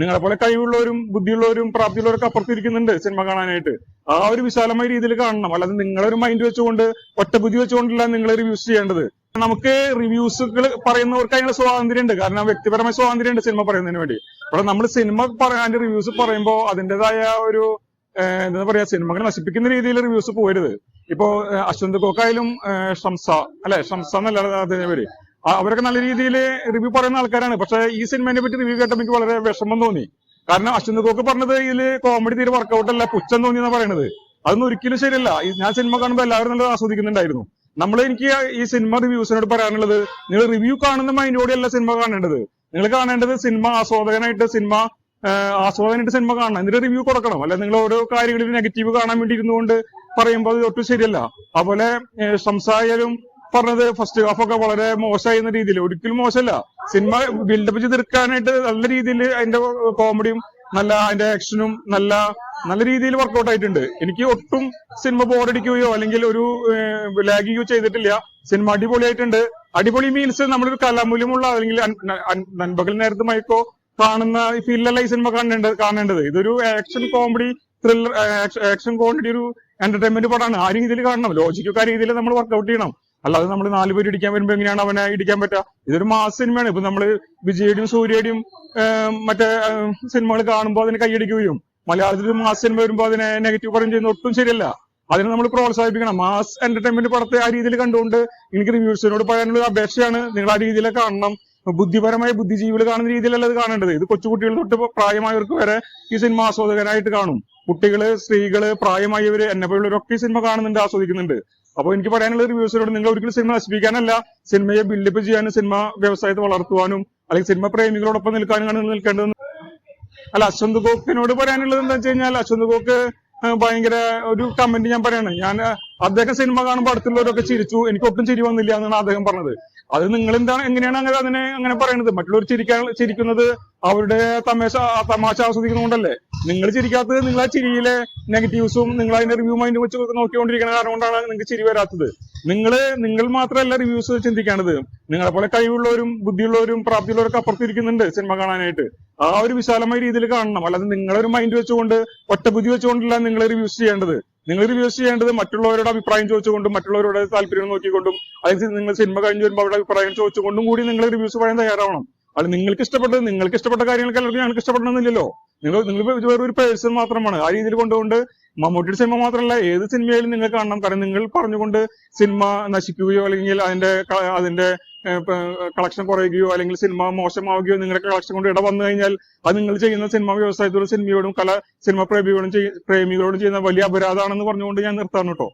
നിങ്ങളെ പോലെ കഴിവുള്ളവരും ബുദ്ധിയുള്ളവരും പ്രാപ്തിയുള്ളവരൊക്കെ അപ്പുറത്തിരിക്കുന്നുണ്ട് സിനിമ കാണാനായിട്ട്. ആ ഒരു വിശാലമായ രീതിയിൽ കാണണം. അല്ലാതെ നിങ്ങളൊരു മൈൻഡ് വെച്ചുകൊണ്ട് ഒറ്റ ബുദ്ധി വെച്ചുകൊണ്ടല്ല നിങ്ങൾ റിവ്യൂസ് ചെയ്യേണ്ടത്. നമുക്ക് റിവ്യൂസുകൾ പറയുന്നവർക്ക് അതിനുള്ള സ്വാതന്ത്ര്യം ഉണ്ട് കാരണം വ്യക്തിപരമായ സ്വാതന്ത്ര്യം ഉണ്ട് സിനിമ പറയുന്നതിന് വേണ്ടി. അപ്പോൾ നമ്മൾ സിനിമ പറയാന്റെ റിവ്യൂസ് പറയുമ്പോൾ അതിന്റെതായ ഒരു എന്താ പറയാ സിനിമകൾ നശിപ്പിക്കുന്ന രീതിയിൽ റിവ്യൂസ് പോരുത്. ഇപ്പോ അശ്വന്ത് കോക്കായാലും ഷംസ അല്ലെ? ഷംസ എന്നല്ല അതിന്റെ പേര്. അവരൊക്കെ നല്ല രീതിയിൽ റിവ്യൂ പറയുന്ന ആൾക്കാരാണ്. പക്ഷെ ഈ സിനിമയെ പറ്റി റിവ്യൂ കേട്ടപ്പോൾ എനിക്ക് വളരെ വിഷമം തോന്നി. കാരണം അശ്വന്ത് കോക്ക് പറഞ്ഞത് ഇതിൽ കോമഡി തീരെ വർക്കൗട്ട് അല്ല പുച്ഛം തോന്നി എന്നാ പറയണത്. അതൊന്നും ഒരിക്കലും ശരിയല്ല. ഞാൻ സിനിമ കാണുമ്പോൾ എല്ലാവരും നല്ല ആസ്വദിക്കുന്നുണ്ടായിരുന്നു. നമ്മൾ എനിക്ക് ഈ സിനിമ റിവ്യൂസിനോട് പറയാനുള്ളത് നിങ്ങൾ റിവ്യൂ കാണുന്ന മൈൻഡോടെയല്ല സിനിമ കാണേണ്ടത്. നിങ്ങൾ കാണേണ്ടത് സിനിമ ആസ്വാദകനായിട്ട് സിനിമ ആസ്വാദനായിട്ട് സിനിമ കാണണം. എന്നിട്ട് റിവ്യൂ കൊടുക്കണം. അല്ലെ നിങ്ങൾ ഓരോ കാര്യങ്ങളിൽ നെഗറ്റീവ് കാണാൻ വേണ്ടി ഇരുന്നുകൊണ്ട് പറയുമ്പോൾ അത് ഒട്ടും ശരിയല്ല. അതുപോലെ സംസായാലും പറഞ്ഞത് ഫസ്റ്റ് ഹാഫ് ഒക്കെ വളരെ മോശമായിരുന്ന രീതിയിൽ. ഒരിക്കലും മോശമല്ല. സിനിമ ബിൽഡപ്പ് ചെയ്ത് എടുക്കാനായിട്ട് നല്ല രീതിയിൽ അതിന്റെ കോമഡിയും നല്ല അതിന്റെ ആക്ഷനും നല്ല നല്ല രീതിയിൽ വർക്കൗട്ട് ആയിട്ടുണ്ട്. എനിക്ക് ഒട്ടും സിനിമ ബോറടിക്കുകയോ അല്ലെങ്കിൽ ഒരു ലാഗിയോ ചെയ്തിട്ടില്ല. സിനിമ അടിപൊളിയായിട്ടുണ്ട്. അടിപൊളി മീൻസ് നമ്മളൊരു കലാമൂല്യമുള്ള അല്ലെങ്കിൽ നൻപകൽ നേരത്ത് മയക്കോ കാണുന്ന ഫീലല്ല ഈ സിനിമ കാണേണ്ടത് കാണേണ്ടത്. ഇതൊരു action comedy thriller action comedy ഒരു എന്റർടൈൻമെന്റ് പടമാണ് ആ രീതിയിൽ കാണണം. ലോജിക്കൊക്കെ ആ രീതിയിൽ നമ്മൾ വർക്കൗട്ട് ചെയ്യണം. അല്ലാതെ നമ്മൾ നാല് പേര് ഇടിക്കാൻ വരുമ്പോ എങ്ങനെയാണ് അവനെ ഇടിക്കാൻ പറ്റുക? ഇതൊരു മാസ് സിനിമയാണ്. ഇപ്പൊ നമ്മൾ വിജയുടെയും സൂര്യയുടെയും മറ്റേ സിനിമകൾ കാണുമ്പോൾ അതിനെ കൈയടിക്കുകയും മലയാളത്തിൽ മാസ് സിനിമ വരുമ്പോൾ അതിനെ നെഗറ്റീവ് പറയുകയും ചെയ്യുന്ന ഒട്ടും ശരിയല്ല. അതിനെ നമ്മൾ പ്രോത്സാഹിപ്പിക്കണം. മാസ് എന്റർടൈൻമെന്റ് പടത്തെ ആ രീതിയിൽ കണ്ടുകൊണ്ട് എനിക്ക് റിവ്യൂസിനോട് പറയാനുള്ള അപേക്ഷയാണ് നിങ്ങൾ ആ രീതിയിലൊക്കെ കാണണം. ബുദ്ധിപരമായ ബുദ്ധിജീവികൾ കാണുന്ന രീതിയിലല്ല അത് കാണേണ്ടത്. ഇത് കൊച്ചുകുട്ടികൾ തൊട്ട് പ്രായമായവർക്ക് വരെ ഈ സിനിമ ആസ്വാദകരായിട്ട് കാണും. കുട്ടികൾ സ്ത്രീകൾ പ്രായമായവര് എന്നെ പോലുള്ളവരൊക്കെ സിനിമ കാണുന്നുണ്ട് ആസ്വദിക്കുന്നുണ്ട്. അപ്പൊ എനിക്ക് പറയാനുള്ള റിവ്യൂസിനോട് നിങ്ങൾ ഒരിക്കലും സിനിമ നശിപ്പിക്കാനല്ല. സിനിമയെ ബിൽഡപ്പ് ചെയ്യാനും സിനിമ വ്യവസായത്തെ വളർത്തുവാനും അല്ലെങ്കിൽ സിനിമ പ്രേമികളോടൊപ്പം നിൽക്കാനും നിങ്ങൾ നിൽക്കേണ്ടത് അല്ല അശ്വന്ത് ഗോക്കിനോട് പറയാനുള്ളത് എന്താ വെച്ച് കഴിഞ്ഞാൽ അശ്വന്ത് ഗോക്ക് ഭയങ്കര ഒരു കമന്റ് ഞാൻ പറയാണ്. ഞാൻ അദ്ദേഹം സിനിമ കാണുമ്പോൾ അടുത്തുള്ളവരൊക്കെ ചിരിച്ചു. എനിക്ക് ഒട്ടും ചിരി വന്നില്ല എന്നാണ് അദ്ദേഹം പറഞ്ഞത്. അത് നിങ്ങൾ എന്താണ് എങ്ങനെയാണ് അങ്ങനെ അതിനെ അങ്ങനെ പറയുന്നത് മറ്റുള്ളവർ ചിരിക്കാൻ ചിരിക്കുന്നത് അവരുടെ തമാശ തമാശ ആസ്വദിക്കുന്നതുകൊണ്ടല്ലേ? നിങ്ങൾ ചിരിക്കാത്തത് നിങ്ങൾ ആ ചിരിയിലെ നെഗറ്റീവ്സും നിങ്ങൾ അതിന്റെ റിവ്യൂ മൈൻഡ് വെച്ച് നോക്കിക്കൊണ്ടിരിക്കുന്ന കാരണം കൊണ്ടാണ് നിങ്ങൾക്ക് ചിരി വരാത്തത്. നിങ്ങൾ നിങ്ങൾ മാത്രമല്ല റിവ്യൂസ് ചിന്തിക്കേണ്ടത് നിങ്ങളെ പോലെ കഴിവുള്ളവരും ബുദ്ധിയുള്ളവരും പ്രാപ്തിയുള്ളവരൊക്കെ അപ്പുറത്തിരിക്കുന്നുണ്ട് സിനിമ കാണാനായിട്ട്. ആ ഒരു വിശാലമായ രീതിയിൽ കാണണം. അല്ലാതെ നിങ്ങളൊരു മൈൻഡ് വെച്ചുകൊണ്ട് ഒറ്റ ബുദ്ധി വെച്ചുകൊണ്ടല്ല നിങ്ങൾ റിവ്യൂസ് ചെയ്യേണ്ടത്. നിങ്ങൾ റിവ്യൂസ് ചെയ്യേണ്ടത് മറ്റുള്ളവരുടെ അഭിപ്രായം ചോദിച്ചുകൊണ്ടും മറ്റുള്ളവരുടെ താല്പര്യം നോക്കിക്കൊണ്ടും അല്ലെങ്കിൽ നിങ്ങൾ സിനിമ കഴിഞ്ഞ് വരുമ്പോൾ അവരുടെ അഭിപ്രായം ചോദിച്ചുകൊണ്ടും കൂടി നിങ്ങൾ റിവ്യൂസ് പറയാൻ തയ്യാറാവണം. അത് നിങ്ങൾക്ക് ഇഷ്ടപ്പെട്ടത് നിങ്ങൾക്ക് ഇഷ്ടപ്പെട്ട കാര്യങ്ങൾക്ക് എല്ലാവർക്കും ഞങ്ങൾക്ക് ഇഷ്ടപ്പെടണമെന്നില്ലല്ലോ നിങ്ങൾ നിങ്ങൾ വേറൊരു പേഴ്സൺ മാത്രമാണ്. ആ രീതിയിൽ കൊണ്ടുകൊണ്ട് മമ്മൂട്ടിയുടെ സിനിമ മാത്രമല്ല ഏത് സിനിമയിലും നിങ്ങൾ കാണണം. കാരണം നിങ്ങൾ പറഞ്ഞുകൊണ്ട് സിനിമ നശിക്കുകയോ അല്ലെങ്കിൽ അതിന്റെ അതിന്റെ കളക്ഷൻ കുറയുകയോ അല്ലെങ്കിൽ സിനിമ മോശമാവുകയോ നിങ്ങളുടെ കളക്ഷൻ കൊണ്ട് ഇട വന്നു കഴിഞ്ഞാൽ അത് നിങ്ങൾ ചെയ്യുന്ന സിനിമ വ്യവസായത്തോടും സിനിമയോടും കല സിനിമ പ്രേമികളോടും പ്രേമികളോടും ചെയ്യുന്ന വലിയ അപരാധമാണെന്ന് പറഞ്ഞുകൊണ്ട് ഞാൻ നിർത്താണ് കേട്ടോ.